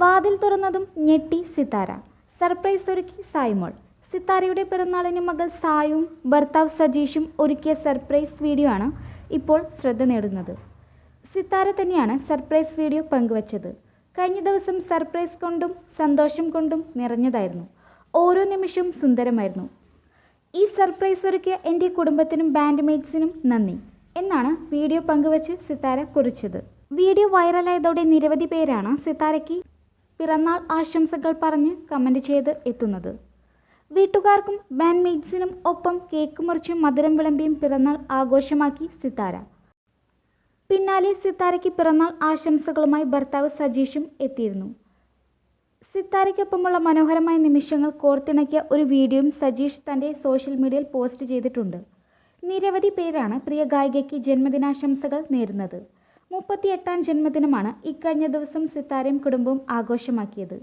വാതിൽ തുറന്നതും ഞെട്ടി സിത്താര സർപ്രൈസ് ഒരുക്കി സായ്മോൾ. സിത്താരയുടെ പിറന്നാളിന് മകൾ സായും ഭർത്താവ് സജീഷും ഒരുക്കിയ സർപ്രൈസ് വീഡിയോ ആണ് ഇപ്പോൾ ശ്രദ്ധ നേടുന്നത്. സിത്താര തന്നെയാണ് സർപ്രൈസ് വീഡിയോ പങ്കുവച്ചത്. കഴിഞ്ഞ ദിവസം സർപ്രൈസ് കൊണ്ടും സന്തോഷം കൊണ്ടും നിറഞ്ഞതായിരുന്നു. ഓരോ നിമിഷവും സുന്ദരമായിരുന്നു. ഈ സർപ്രൈസ് ഒരുക്കിയ എന്റെ കുടുംബത്തിനും ബാൻഡ്മേറ്റ്സിനും നന്ദി. എന്നാണ് വീഡിയോ പങ്കുവച്ച് സിത്താര കുറിച്ചത്. വീഡിയോ വൈറലായതോടെ നിരവധി പേരാണ് സിത്താരയ്ക്ക് പിറന്നാൾ ആശംസകൾ പറഞ്ഞ് കമന്റ് ചെയ്ത് എത്തുന്നത്. വീട്ടുകാർക്കും ബാൻഡ് മെയ്റ്റ്സിനും ഒപ്പം കേക്ക് മുറിച്ചും മധുരം വിളമ്പിയും പിറന്നാൾ ആഘോഷമാക്കി സിത്താര. പിന്നാലെ സിത്താരയ്ക്ക് പിറന്നാൾ ആശംസകളുമായി ഭർത്താവ് സജീഷും എത്തിയിരുന്നു. സിത്താരയ്ക്കൊപ്പമുള്ള മനോഹരമായ നിമിഷങ്ങൾ കോർത്തിണക്കിയ ഒരു വീഡിയോയും സജീഷ് തന്റെ സോഷ്യൽ മീഡിയയിൽ പോസ്റ്റ് ചെയ്തിട്ടുണ്ട്. നിരവധി പേരാണ് പ്രിയ ഗായികയ്ക്ക് ജന്മദിനാശംസകൾ നേരുന്നത്. മുപ്പത്തിയെട്ടാം ജന്മദിനമാണ് ഇക്കഴിഞ്ഞ ദിവസം സിത്താരയും കുടുംബവും ആഘോഷമാക്കിയത്.